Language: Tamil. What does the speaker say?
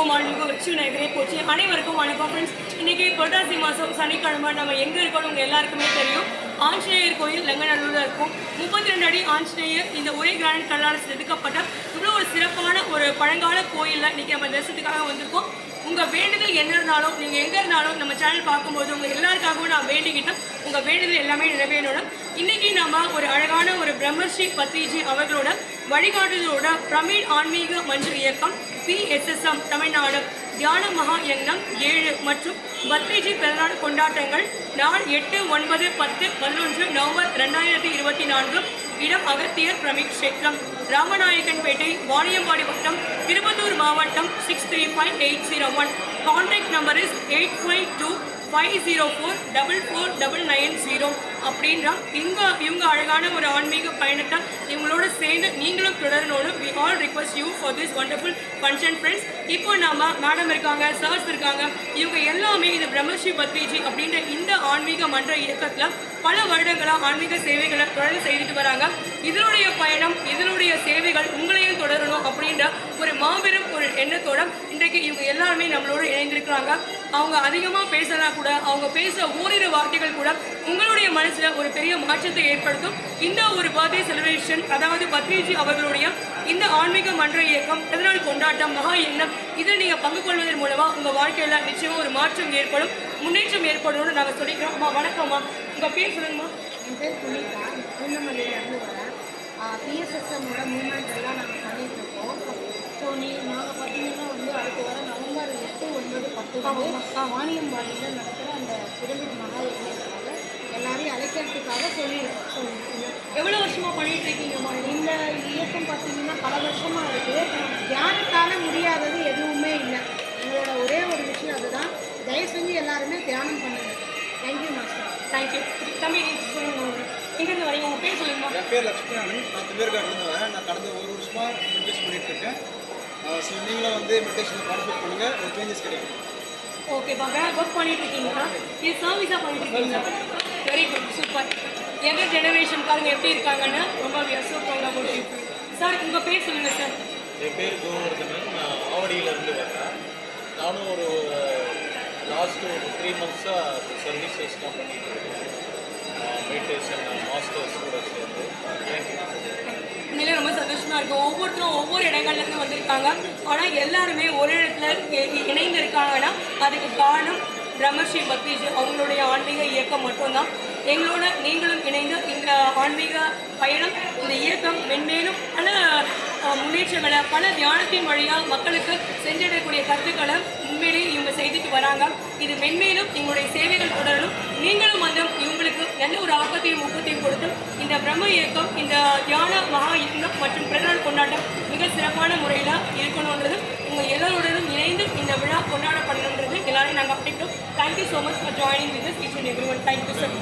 மாண்புமிகு உச்சி நகரே போச்சு. அனைவருக்கும் வணக்கம் ஃப்ரெண்ட்ஸ் இன்னைக்கு புரட்டாசி மாதம் சனிக்கிழமை நம்ம எங்கே இருக்கோம் உங்க எல்லாருக்குமே தெரியும். ஆஞ்சநேயர் கோயில் லெங்கநல்லூரில் இருக்கும். முப்பத்தி ரெண்டு அடி ஆஞ்சநேயர் இந்த ஒரே கிராண்ட் கல்லால் செதுக்கப்பட்ட இவ்வளோ ஒரு சிறப்பான ஒரு பழங்கால கோயிலில் இன்னைக்கு நம்ம தரிசனத்துக்காக வந்திருக்கோம். உங்கள் வேண்டுதல் என்ன இருந்தாலும் நீங்கள் எங்கே இருந்தாலும் நம்ம சேனல் பார்க்கும்போது உங்கள் எல்லாருக்காகவும் நான் வேண்டிக்கிட்டேன் உங்கள் வேண்டுதல் எல்லாமே நிறைவேறணும். இன்றைக்கி நம்ம ஒரு அழகான ஒரு பிரம்மஸ்ரீ பத்ரிஜி அவர்களோட வழிகாட்டுதலோட பிரமீட் ஆன்மீக மஞ்சள் இயக்கம் பிஎஸ்எஸ்எம் தமிழ்நாடு தியான மகா எண்ணம் ஏழு மற்றும் பத்ரிஜி பிறநாள் கொண்டாட்டங்கள் நாள் எட்டு ஒன்பது பத்து பதினொன்று நவம்பர் ரெண்டாயிரத்தி இருபத்தி நான்கு. இடம் அகத்தியர் பிரமிக் கஷேத்திரம் ராமநாயக்கன்பேட்டை வாணியம்பாடி வட்டம் திருப்பத்தூர் மாவட்டம் six three five eight zero one contact number is eight five two five zero four double four double nine zero அப்படின்ற இங்க இவங்க அழகான ஒரு ஆன்மீக பயணத்தை இவங்களோட சேர்ந்து நீங்களும் தொடரணும்னு we all request you for this wonderful function friends இப்போ நாம மேடம் இருக்காங்க சார்ஸ் இருக்காங்க இவங்க எல்லாமே இந்த பிரம்மஸ்ரீ பத்ரிஜி அப்படின்ற இந்த ஆன்மீக மன்ற இயக்கத்துல பல வருடங்களா ஆன்மீக சேவைகளை தொடர்ந்து செய்துட்டு வராங்க. இதனுடைய பயணம் இதனுடைய சேவைகள் உங்களையும் தொடரணும் அப்படின்ற ஒரு மாபெரும் ஒரு எண்ணத்தோட இன்றைக்கு இவங்க எல்லாருமே நம்மளோட இணைந்திருக்கிறாங்க. அவங்க அதிகமாக பேசினா கூட அவங்க பேசுகிற ஓரிரு வார்த்தைகள் கூட உங்களுடைய மனசுல ஒரு பெரிய மாற்றத்தை ஏற்படுத்தும். இந்த ஒரு பர்த்டே செலிப்ரேஷன் அதாவது பத்ரிஜி அவர்களுடைய இந்த ஆன்மீக மன்ற இயக்கம் பிறந்தநாள் கொண்டாட்டம் மகா எண்ணம் இதில் நீங்க பங்கு கொள்வதன் மூலமா உங்க வாழ்க்கையில நிச்சயமா ஒரு மாற்றம் ஏற்படும் முன்னேற்றம் ஏற்படும்னு நாங்க சொல்லிக்கிறோம். அம்மா வணக்கம்மா உங்க பேர் சொல்லுங்கம்மா. என் பேர் புனிதா. பூந்தமல்லியிலேருந்து வரேன். பிஎஸ்எஸ்எம்மோட மூமெண்ட் எல்லாம் நாங்கள் பண்ணிட்டு இருக்கோம் ஸோ நீ நாங்கள் பார்த்தீங்கன்னா வந்து அடுத்த வர நவம்பர் எட்டு ஒன்பது பத்து வாணியம்பாடியில் நடக்கிற அந்த புதலூர் மகா எல்லாரையும் அழைக்கிறதுக்காக சொல்லி சொல்லியிருக்கோம். எவ்வளவு வருஷமா பண்ணிட்டு இருக்கீங்கம்மா இந்த இயக்கம் பார்த்தீங்கன்னா பல வருஷமாக இருக்குது தியானத்தால் முடியாதது எதுவுமே இல்லை. எங்களோட ஒரே ஒரு விஷயம் அதுதான். தயவு செஞ்சு எல்லாருமே தியானம் பண்ணுங்க. தேங்க்யூ மாஸ்டர் தேங்க்யூ தம்பி நீ சொல்லுங்க எங்கேருந்து வரீங்க? உங்க பேர் சொல்லுங்கம்மா என் பேர் லட்சுமிநாதன் நான் திருவேற்காடுலேருந்து வரேன். நான் கடந்த ஒரு வருஷமாக மெடிடேஷன் பண்ணிட்டு இருக்கேன். ஸோ நீங்களும் வந்து மெடிடேஷனில் பார்ட்டிசிபேட் பண்ணுங்கள் ஒரு சேஞ்சஸ் கிடைக்கும். ஓகேப்பா வேற ஒர்க் பண்ணிட்டு இருக்கீங்களா? இது சர்வீஸாக பண்ணிட்டு இருக்கீங்களா? வெரி குட் சூப்பர் எங்க ஜெனரேஷன் பாருங்க எப்படி இருக்காங்கன்னு ரொம்ப about you சார் உங்க பேர் சொல்லுங்க சார். என் பேர் கோவர்தனன். நான் ஆவடியிலேருந்து வரேன் நானும் ஒரு லாஸ்ட் ஒரு த்ரீ மந்த்ஸாக சர்வீசஸ்லாம் பண்ணிட்டு இருக்கேன். மெடிடேஷன் மாஸ்டர்ஸ் கூட சேர்ந்து. உண்மையிலே ரொம்ப சந்தோஷமா இருக்கு. ஒவ்வொருத்தரும் ஒவ்வொரு இடங்கள்ல இருந்து வந்திருக்காங்க. ஆனா எல்லாருமே ஒரு இடத்துல இணைந்து இருக்காங்கன்னா அதுக்கு காரணம் பிரம்மஸ்ரீ பக்திஜி அவங்களுடைய ஆன்மீக இயக்கம் மட்டும்தான். எங்களோட நீங்களும் இணைந்து இந்த ஆன்மீக பயணம் இந்த இயக்கம் மென்மேலும் பல முன்னேற்றங்களை பல தியானத்தின் வழியாக மக்களுக்கு சென்றடையக்கூடிய கருத்துக்களை உண்மையிலேயே இவங்க செய்துட்டு வராங்க. இது மென்மேலும் எங்களுடைய சேவைகள் தொடரலும் நீங்களும் வந்து இவங்களுக்கு நல்ல ஒரு ஆக்கத்தையும் ஊக்கத்தையும் கொடுத்து இந்த பிரம்ம இயக்கம் இந்த தியான மகா இயக்கம் மற்றும் பிறநாள் கொண்டாட்டம் மிக சிறப்பான முறையில் இருக்கணுன்றது உங்கள் எல்லோருடனும் இணைந்து இந்த விழா கொண்டாடப்படணுன்றது எல்லாரையும் நாங்கள் அப்படின்றோம் thank you so much for joining with this each and every one thank you sir